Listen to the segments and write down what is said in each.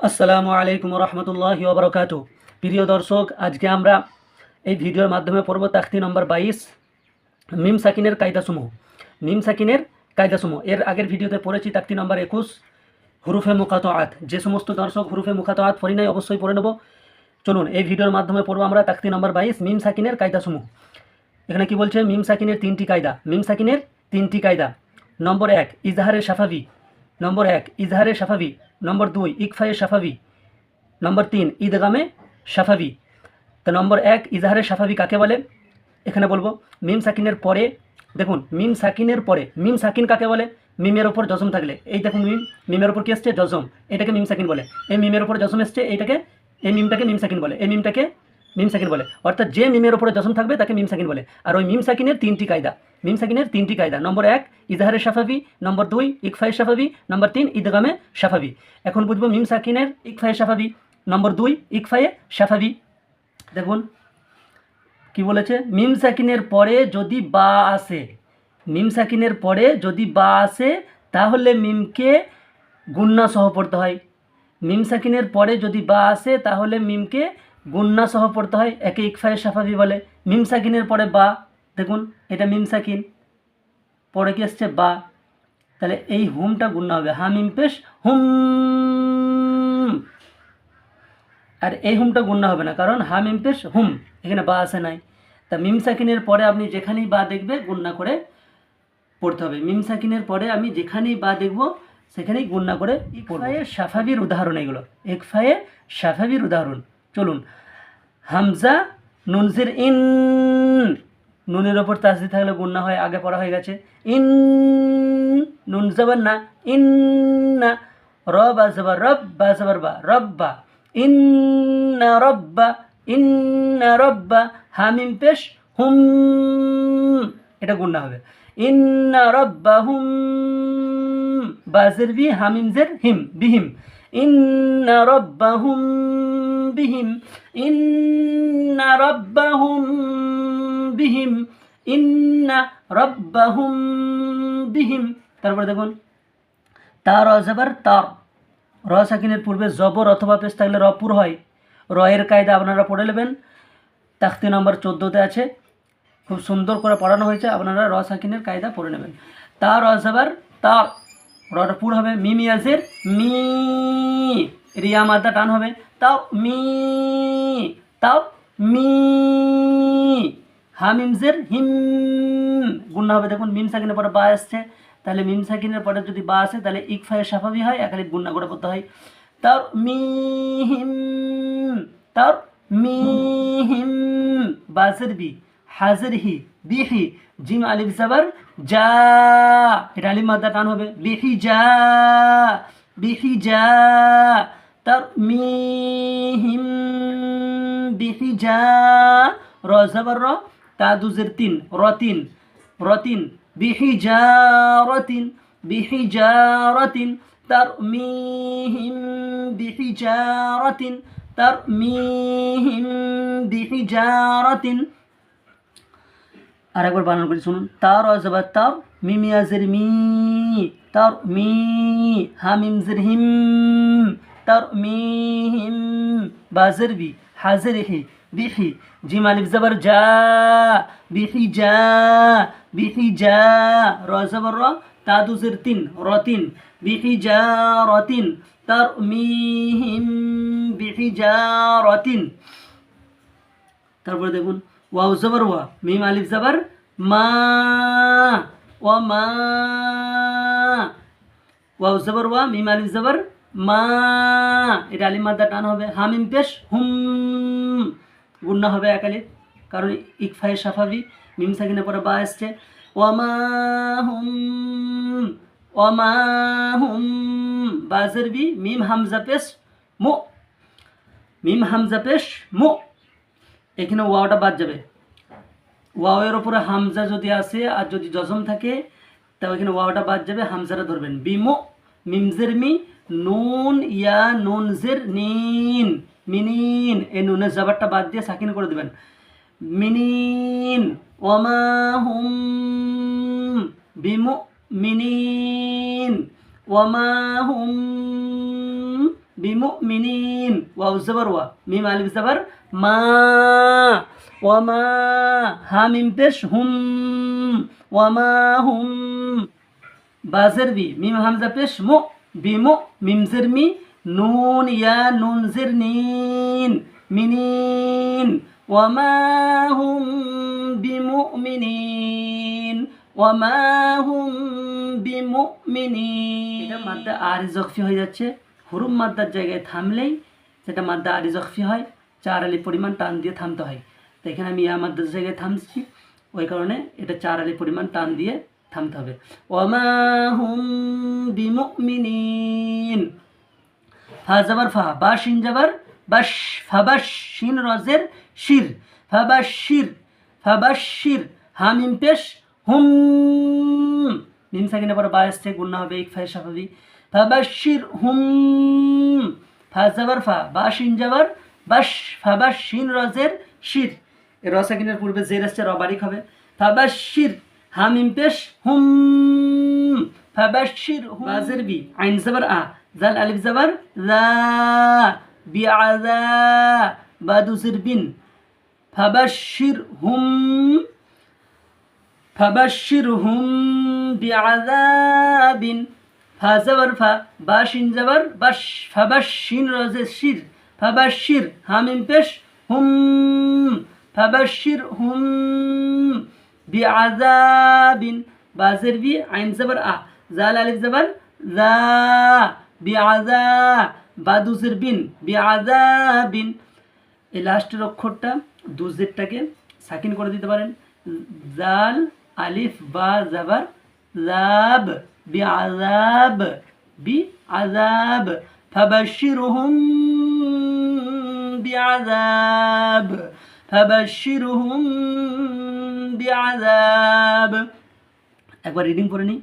আসসালামু আলাইকুম রহমতুল্লাহ ওবরকাত প্রিয় দর্শক, আজকে আমরা এই ভিডিওর মাধ্যমে পড়ব তাখতি নম্বর বাইশ, মিম সাকিনের কায়দাসমূহ। মিম সাকিনের কায়দাসমূহ। এর আগের ভিডিওতে পড়েছি তাকতি নম্বর একুশ, হুরুফে মুখাত যে সমস্ত দর্শক হুরুফে মুখাত পড়ি নাই, অবশ্যই পড়ে নেব। চলুন, এই ভিডিওর মাধ্যমে পড়ব আমরা তাকতি নম্বর বাইশ, মিম সাকিনের কায়দাসমূহ। এখানে কি বলছে? মিম সাকিনের তিনটি কায়দা। মিম সাকিনের তিনটি কায়দা। নম্বর এক ইজহারের সাফাবি নম্বর এক ইজহারের সাফাবি নম্বর দুই ইকফায়ে সাফাবি নম্বর তিন ঈদগামে সাফাবি তো নম্বর এক ইজাহারে সাফাবি কাকে বলে? এখানে বলব, মিম সাকিনের পরে, দেখুন, মিম সাকিনের পরে, মিম সাকিন কাকে বলে? মিমের ওপর জজম থাকলে। এই দেখুন মিম, মিমের ওপর কী এসছে? জজম। এটাকে মিম সাকিন বলে। এই মিমের ওপর জজম এসছে, এইটাকে, এই মিমটাকে মিম সাকিন বলে। এই মিমটাকে মিম সাকিন বলে। অর্থাৎ যে মিমের ওপরে জসম থাকবে তাকে মিম সাকিন বলে। আর ওই মিম সাকিনের তিনটি কায়দা। মিম সাকিনের তিনটি কায়দা। নম্বর এক ইজহারের সাফাবি নম্বর দুই ইকফায়ের সাফাবি নম্বর তিন ঈদগামে সাফাবি এখন বুঝব মিম সাকিনের ইকফায়ে সাফাবি নম্বর দুই, ইকফায়ে সাফাবি দেখুন, কি বলেছে? মিম সাকিনের পরে যদি বা আসে, মিম সাকিনের পরে যদি বা আসে, তাহলে মিমকে গুন্না সহ পড়তে হয়। মিম সাকিনের পরে যদি বা আসে, তাহলে মিমকে গুন্না সহ পড়তে হয় একে ইকফায়ে সাফাবি বলে। মিম সাকিনের পরে বা। দেখুন এটা মিম সাকিন পরে কি আসছে? বা। তাহলে এই হুমটা গুন্না হবে। হা মিম পেশ হুম। আর এই হুমটা গুন্না হবে না কারণ হা মিম পেশ হুম। এখানে বা আসে নাই। তা মিম সাকিনের পরে আপনি যেখানেই বা দেখবে গুন্না করে পড়তে হবে। মিম সাকিনের পরে আমি যেখানেই বা দেখব সেখানেই গুন্না করে ইকফায়ে সাফাবির উদাহরণ এগুলো। একফায়ে সাফাবির উদাহরণ। চলুন। হামজা, নুনজির ইন, নুনের ওপর তাসদি থাকলে গুন্না হয়, আগে পড়া হয়ে গেছে। ইন, নুন জবর না। ইন না, রব বা জবর বা, রব্বা। ইন্না রব্বা। ইন্না রব্বা। হামিম পেশ, হুম। এটা গুন্না হবে। ইন্না রব্বা, হুম। বাজের বি হামিম জের হিম, বিহিম। ইন্না রব্বা, হুম। বিহিম, ইন্না রব্বা হুম বিহিম, ইন্না রব্বা হুম বিহিম। তারপরে দেখুন তার অজবর তার র সাকিনের পূর্বে জবর অথবা পেশ থাকলে রপুর হয়। রয়ের কায়দা আপনারা পড়ে নেবেন। তাখতি নম্বর চোদ্দোতে আছে। খুব সুন্দর করে পড়ানো হয়েছে, আপনারা র সাকিনের কায়দা পড়ে নেবেন। তার অজবর তার রটা পুর হবে মি মিয়াজের মি। রিয়া মাদ্দা টান হবে। তাও মি তাও মি হামিমজের হিম। গুন্না হবে, দেখুন, মিম সাকিনের পরে বা আসছে। তাহলে মিম সাকিনের পরে যদি বা আসে, তাহলে ইকফায়ে সাফাবি হয়, একালিক গুন্না করে পড়তে হয়। তার মি হিম তার মি হিম বাজের বি হাজের হি বিহি জিম আলিফ জাবার যা এটা আলিম মাদ্দা টান হবে। বিহি যা বিহি যা তার মি হিম বিহি যা র জাবার র তা দুজের তিন র তিন র তিন বিহি যা র তিন বিহি যা র তিন তার মি হিম বিহি যা র তার মি হিম বিহি যা র তিন আরেকবার বানান করে শুনুন। তার অজবা তার। মিমিয়াজের মি। তার মি। হামিমজের হিম। বিহি জিম আলিফ জবর যা বিহি যা বিহি যা র জবর র তাদুজের তিন রতিন বিহি যা রতিন তার মি হিম বিহি যা রতিন তারপরে দেখুন, ওয়াও জবর ওয়া, মিম আলিফ জবর, মা, ওয়া মা, ওয়াও জবর ওয়া, মিম আলিফ জবর মা, এটা আলিম টান হবে, হামিম পেশ, হুম, গুন্না হবে একালি কারণ ইকফায়ে সাফাবি মিম সাকিনের পরে বা এসছে, ওয়ামা হুম ওয়ামা হুম বাজের বি, মিম হামজা পেশ, মো, মিম হামজা পেশ, মো, এখানে ওয়াওটা বাদ যাবে, ওয়াওয়ের ওপরে হামজা যদি আসে আর যদি জজম থাকে, তাও এখানে ওয়াওটা বাদ যাবে, হামজাটা ধরবেন বিমো মিমজের মি নুন, ইয়া, নুন, জের, নিন, মিনিন, এই নুনের জাবারটা বাদ দিয়ে সাকিন করে দেবেন। মিনিন, ওমা হুম বিমু মিনিন ওমা হুম বিমু মিনিন ওয়াউ জবর ওয়া, মিম আলিফ জবর মা ওয়ামা হা মিম পেশ হুম ওয়ামা হুম, বাজের বি, মিম হামজা পেশ মু বিমু মিমজের মি, নুন ইয়া নুন জির নিন, মিনিন। ওয়ামা হুম বিমুমিনিন, ওয়ামা হুম বিমুমিনিন। এটা মাদ্দা আরি জখফি হয়ে যাচ্ছে। হুরুম মাদ্দার জায়গায় থামলেই সেটা মাদ্দা আরি জখফি হয়, চার আলি পরিমাণ টান দিয়ে থামতে হয়। তো এখানে আমি ইয়া মাদ্দার জায়গায় থামছি। ওই কারণে এটা চার আলি পরিমাণ টান দিয়ে থামতে হবে। ওয়ামা হুম বিমুমিনিন। ফা জাবার ফা, বা শিন জাবার বাস ফাবাস শিন রজের শির ফাবাস শির ফাবাস শির হা মিম পেশ, হুম। মিম সাকিনে পরে বা আসছে গুন্না হবে এক ফায় সাফাবি ফাবাস শির, হুম। ফা জাবার ফা, বা শিন জাবার বাস ফাবাস শিন রজের শির। রসাকিনের পূর্বে জের আসছে রবারিক হবে। ফাবাস শির হা মিম পেশ হুম ফাবাশির বাজের বি আইন জাবার আ জাল আলিফ জাবার লা বিআযা বাদুসির বিন ফাবাশির হুম ফাবাশির হুম বিআযাবিন ফা জাবার ফা বাশিন জাবার বাশ ফাবাশিন রজে শির ফাবাশির হামিম পেশ হুম ফাবাশির হুম বিআযাবিন বাজের বি আইন জাবার আ জাল আলিফ জাবার যা বিআযা বাদুজের বিন বি বিআযাবিন এই লাস্টের অক্ষরটা দুজেরটাকে সাকিন করে দিতে পারেন। জাল আলিফ বা জাবার। জাব বিআযাব। বিআযাব। ফাবাশশিরহুম বিআযাব। ফাবাশশিরহুম বিআযাব একবার রিডিং করে নিই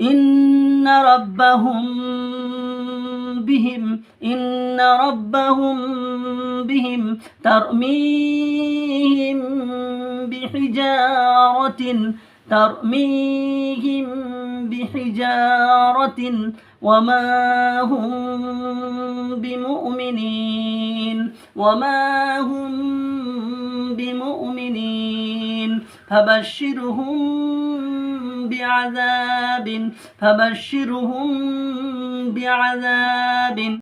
إن ربهم بهم إن ربهم بهم ترميهم بحجارة ترميهم بحجارة وما هم بمؤمنين وما هم فبشرهم بعذاب فبشرهم بعذاب.